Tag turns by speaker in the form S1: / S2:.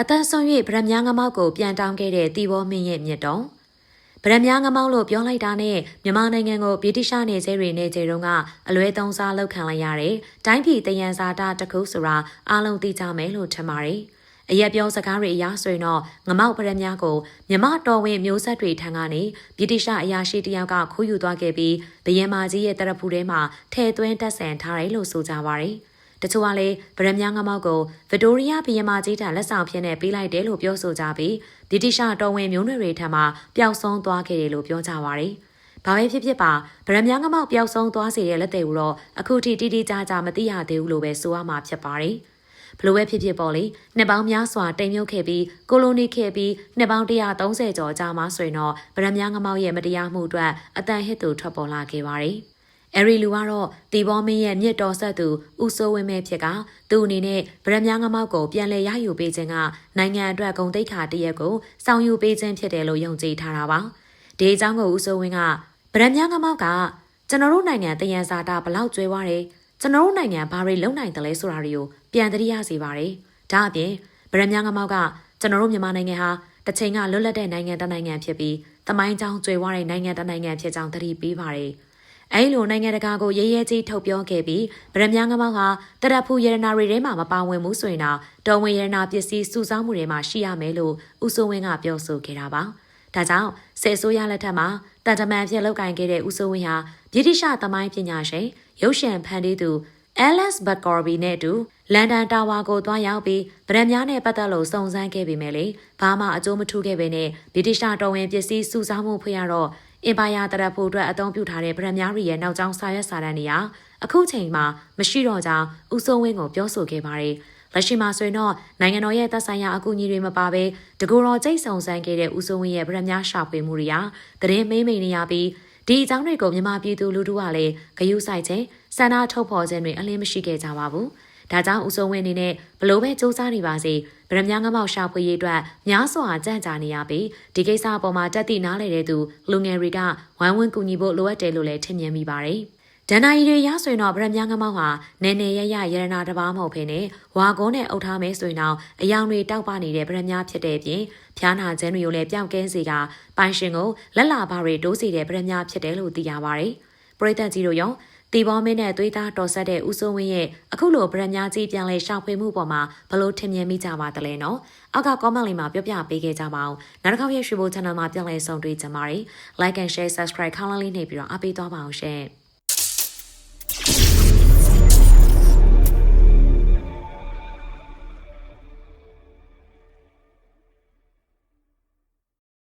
S1: အသက်ဆုံး၍ဗရမ ्या ငမောက်ကိုပြန်တောင်းခဲ့တဲ့တီဘောမင်းရဲ့မြစ်တော်ဗရမ ्या ငမောက်လို့ပြောလိုက်တာနဲ့မြန်မာနိုင်ငံကိုဗြိတိရှနေကျဲတွေနေကျတုန်းကအလွဲသုံးစားလောက်ခံလိုက်ရတဲ့တိုင်းပြည်တယံဇာတာတစ်ခုဆိုတာအားလုံးသိကြမယ်လို့ထင်ပါတယ်အရက်ပြောစကားတွေအရဆိုရင်တော့ငမောက်ပရမ ्या ကိုမြမတော်ဝင်မျိုးဆက်တွေထံကနေဗြိတိရှအရာရှိတယောက်ကခိုးယူသွားခဲ့ပြီးဘယင်မာကြီးရဲ့တရဖူထဲမှာထဲသွင်းတက်ဆန်ထားတယ်လို့ဆိုကြပါတယ်။ တချို့ကလည်းဗရမ်များငမောက်ကိုဗစ်တိုးရီးယားဘီယမကြီးထံလက်ဆောင်ဖြင့်နဲ့ပေးလိုက်တယ်လို့ပြောဆိုကြပြီးဗြိတိရှတော်ဝင်မျိုးနွယ်တွေထံမှပျောက်ဆုံးသွားခဲ့တယ်လို့ပြောကြပါရယ်ဘာပဲဖြစ်ဖြစ်ပါဗရမ်များငမောက်ပျောက်ဆုံးသွားစေတဲ့လက်တွေကိုတော့အခုထိတိတိကျကျမသိရသေးဘူးလို့ပဲဆိုရမှာဖြစ်ပါရယ်ဘလိုပဲဖြစ်ဖြစ်ပေါ့လေနှစ်ပေါင်းများစွာတိမ်မြုပ်ခဲ့ပြီးကိုလိုနီခဲ့ပြီးနှစ်ပေါင်း130ကျော်ကြာမှဆိုရင်တော့ဗရမ်များငမောက်ရဲ့မတရားမှုအတွက်အတန်ဟစ်သူထွက်ပေါ်လာခဲ့ပါတယ်။ အဲရီလူကတော့တီဘောမင်းရဲ့မြစ်တော်ဆက်သူဦးစိုးဝင်းမဲဖြစ်ကသူ့အနေနဲ့ဗရမ ्या ငမောက်ကိုပြန်လည်ရယူပေးခြင်းကနိုင်ငံအတွက်ဂုံတိတ်ခါတရက်ကိုစောင့်ယူပေးခြင်းဖြစ်တယ်လို့ယုံကြည်ထားတာပါဒီအကြောင်းကိုဦးစိုးဝင်းကဗရမ ्या ငမောက်ကကျွန်တော်တို့နိုင်ငံတယံဇာတာဘလောက်ကျွဲွားတယ်ကျွန်တော်တို့နိုင်ငံဘာတွေလုံနိုင်တယ်လဲဆိုတာတွေကိုပြန်သတိရစေပါတယ်ဒါအပြင်ဗရမ ्या ငမောက်ကကျွန်တော်တို့မြန်မာနိုင်ငံဟာတစ်ချိန်ကလွတ်လပ်တဲ့နိုင်ငံတစ်နိုင်ငံဖြစ်ပြီးသမိုင်းကြောင်းကျွေဝါးတဲ့နိုင်ငံတစ်နိုင်ငံဖြစ်ကြောင်းသတိပေးပါတယ်။ အဲလိုနိုင်ငံတကာကိုရဲရဲကြီးထုတ်ပြောခဲ့ပြီးဗရမ ्या ငမောက်ဟာတရဖူရတနာတွေထဲမှာမပါဝင်ဘူးဆိုရင်တော့တော်ဝင်ရတနာပစ္စည်းစုဆောင်းမှုတွေမှာရှိရမယ်လို့ဦးစိုးဝင်းကပြောဆိုခဲ့တာပါ။ဒါကြောင့်ဆယ်ဆိုးရလက်ထက်မှာတန်တမန်ဖြစ်လောက်ကင်ခဲ့တဲ့ဦးစိုးဝင်းဟာဗြိတိရှသမိုင်းပညာရှင်ရုပ်ရှင်ဖန်တီးသူ Alice Baccorby နဲ့အတူလန်ဒန်တာဝါကိုသွားရောက်ပြီးဗရမ ्या နဲ့ပတ်သက်လို့စုံစမ်းခဲ့ပေမဲ့လေဘာမှအကျိုးမထူးခဲ့ပေနဲ့ဗြိတိရှတော်ဝင်ပစ္စည်းစုဆောင်းမှုဖွင့်ရတော့ အင်ပါယာတရက်ဖို့အတွက်အသုံးပြုထားတဲ့ဗရမ ्या ရီရဲ့နောက်ကျောင်းစာရွက်စာတမ်းတွေကအခုချိန်မှာမရှိတော့ကြောင်းဦးစိုးဝင်းကိုပြောဆိုခဲ့ပါတယ်။လက်ရှိမှာဆိုရင်တော့နိုင်ငံတော်ရဲ့သက်ဆိုင်ရာအကူအညီတွေမပါဘဲတကူတော်ကျိတ်ဆောင်ဆန်းခဲ့တဲ့ဦးစိုးဝင်းရဲ့ဗရမ ्या ရှာဖွေမှုတွေကသတင်းမိမ့်မိန်နေရပြီးဒီအကြောင်းတွေကိုမြန်မာပြည်သူလူထုကလည်းဂယုစိုက်ခြင်းစန္ဒထုတ်ဖော်ခြင်းတွေအလင်းမရှိခဲ့ကြပါဘူး။ ဒါကြောင့်ဦးစိုးဝင်းအနေနဲ့ဘလို့ပဲစ조사နေပါစေဗရမများငမောက်ရှာဖွေရေးအတွက်များစွာကြံ့ကြာနေရပြီးဒီကိစ္စအပေါ်မှာတက်သည့်နားလေတဲ့သူလူငယ်တွေကဝိုင်းဝန်းကူညီဖို့လိုအပ်တယ်လို့လည်းထင်မြင်မိပါတယ်ဒဏ္ဍာရီတွေရဆိုရင်တော့ဗရမများငမောက်ဟာနယ်နယ်ရရရတနာတစ်ပါးမဟုတ်ဖ ೇನೆ ဝါကုန်းနဲ့အုပ်ထားမဲဆိုရင်တော့အယောင်တွေတောက်ပနေတဲ့ဗရမများဖြစ်တဲ့အပြင်ဖျားနာခြင်းတွေကိုလည်းပျောက်ကင်းစေကပိုင်ရှင်ကိုလက်လာဘာတွေတိုးစီတဲ့ဗရမများဖြစ်တယ်လို့သိရပါတယ်ပရိသတ်ကြီးတို့ရော တီဘောမင်းနဲ့သွေးသားတော်ဆက်တဲ့ဦးစိုးဝင်းရဲ့အခုလိုဗရမ ्या ကြီးပြန်လဲရှောက်ဖွေမှုပေါ်မှာဘလို့ထင်မြင်မိကြပါသလဲနော်အောက်က comment လေးမှာပြောပြပေးခဲ့ကြပါအောင်နောက်တစ်ခေါက်ရဲ့ရွှေဘို channel မှာပြန်လဲဆုံတွေ့ကြပါမယ် like and share subscribe ခေါင်းလေးနှိပ်ပြီးတော့အားပေးသွားပါအောင်ရှင်